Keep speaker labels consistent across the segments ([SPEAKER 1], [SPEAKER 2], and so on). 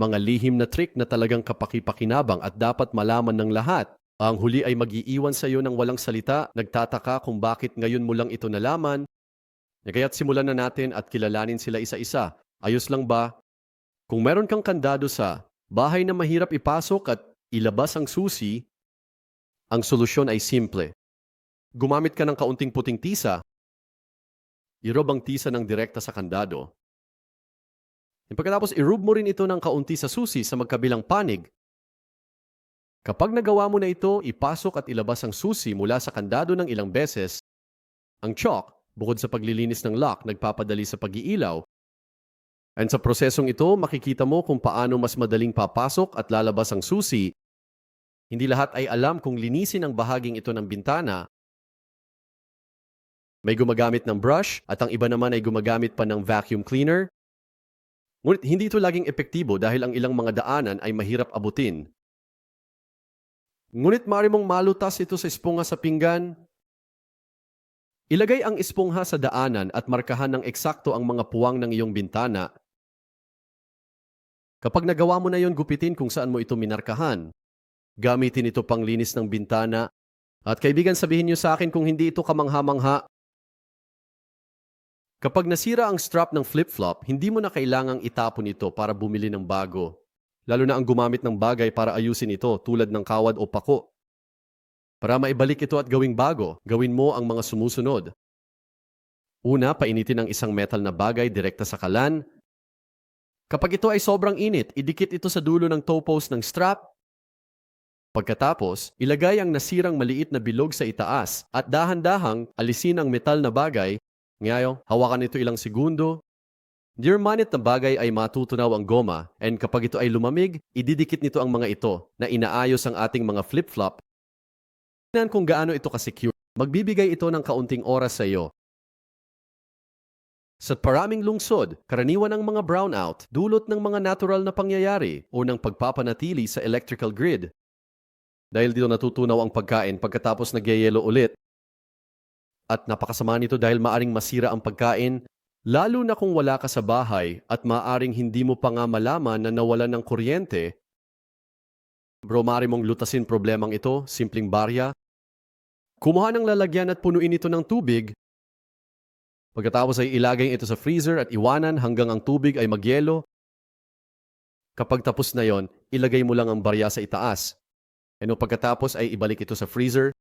[SPEAKER 1] Mga lihim na trick na talagang kapakipakinabang at dapat malaman ng lahat. Ang huli ay mag-iiwan sa iyo ng walang salita, nagtataka kung bakit ngayon mo lang ito nalaman. Kaya't simulan na natin at kilalanin sila isa-isa. Ayos lang ba? Kung meron kang kandado sa bahay na mahirap ipasok at ilabas ang susi, ang solusyon ay simple. Gumamit ka ng kaunting puting tisa, irob ang tisa ng direkta sa kandado. And pagkatapos irub mo rin ito ng kaunti sa susi sa magkabilang panig. Kapag nagawa mo na ito, ipasok at ilabas ang susi mula sa kandado ng ilang beses. Ang chalk, bukod sa paglilinis ng lock, nagpapadali sa pag-iilaw. And sa prosesong ito, makikita mo kung paano mas madaling papasok at lalabas ang susi. Hindi lahat ay alam kung linisin ang bahaging ito ng bintana. May gumagamit ng brush at ang iba naman ay gumagamit pa ng vacuum cleaner. Ngunit hindi ito laging epektibo dahil ang ilang mga daanan ay mahirap abutin. Ngunit maaari mong malutas ito sa esponga sa pinggan. Ilagay ang espongha sa daanan at markahan ng eksakto ang mga puwang ng iyong bintana. Kapag nagawa mo na yon, gupitin kung saan mo ito minarkahan. Gamitin ito pang linis ng bintana. At kaibigan, sabihin niyo sa akin kung hindi ito kamangha-mangha. Kapag nasira ang strap ng flip-flop, hindi mo na kailangang itapon ito para bumili ng bago. Lalo na ang gumamit ng bagay para ayusin ito tulad ng kawad o pako. Para maibalik ito at gawing bago, gawin mo ang mga sumusunod. Una, painitin ang isang metal na bagay direkta sa kalan. Kapag ito ay sobrang init, idikit ito sa dulo ng toe post ng strap. Pagkatapos, ilagay ang nasirang maliit na bilog sa itaas at dahan-dahang alisin ang metal na bagay. Ngayon, hawakan ito ilang segundo. Dear manit na bagay ay matutunaw ang goma and kapag ito ay lumamig, ididikit nito ang mga ito na inaayos ang ating mga flip-flop Tingnan kung gaano ito ka-secure. Magbibigay ito ng kaunting oras sa iyo. Sa paraming lungsod, karaniwan ang mga brownout dulot ng mga natural na pangyayari o ng pagpapanatili sa electrical grid. Dahil dito natutunaw ang pagkain pagkatapos nagyayelo ulit. At napakasama nito dahil maaring masira ang pagkain, lalo na kung wala ka sa bahay at maaring hindi mo pa nga malaman na nawalan ng kuryente. Bro, maaari mong lutasin problemang ito, simpleng barya, Kumuha ng lalagyan at punuin ito ng tubig. Pagkatapos ay ilagay ito sa freezer at iwanan hanggang ang tubig ay magyelo. Kapag tapos na yon, ilagay mo lang ang barya sa itaas. Ano pagkatapos ay ibalik ito sa freezer.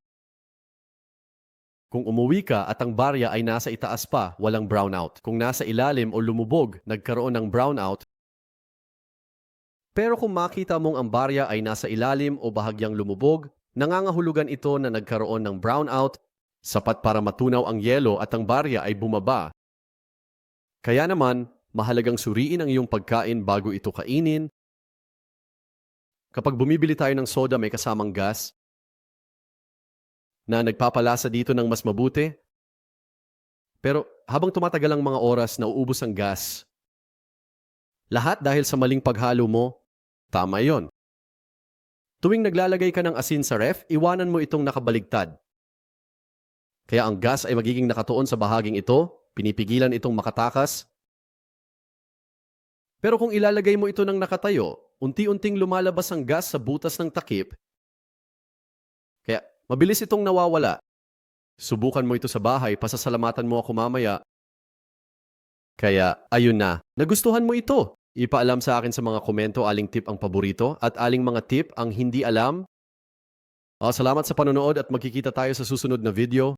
[SPEAKER 1] Kung umuwi ka at ang barya ay nasa itaas pa, walang brownout. Kung nasa ilalim o lumubog, nagkaroon ng brownout. Pero kung makita mong ang barya ay nasa ilalim o bahagyang lumubog, Nangangahulugan ito na nagkaroon ng brownout, sapat para matunaw ang yelo at ang barya ay bumaba. Kaya naman, mahalagang suriin ang iyong pagkain bago ito kainin. Kapag bumibili tayo ng soda may kasamang gas, na nagpapalasa dito ng mas mabuti. Pero habang tumatagal ang mga oras, nauubos ang gas. Lahat dahil sa maling paghalo mo, tama yon. Tuwing naglalagay ka ng asin sa ref, iwanan mo itong nakabaligtad. Kaya ang gas ay magiging nakatuon sa bahaging ito, pinipigilan itong makatakas. Pero kung ilalagay mo ito ng nakatayo, unti-unting lumalabas ang gas sa butas ng takip. Kaya mabilis itong nawawala. Subukan mo ito sa bahay, pasasalamatan mo ako mamaya. Kaya ayun na, nagustuhan mo ito. Ipaalam sa akin sa mga komento aling tip ang paborito at aling mga tip ang hindi alam. Ah, salamat sa panonood at magkikita tayo sa susunod na video.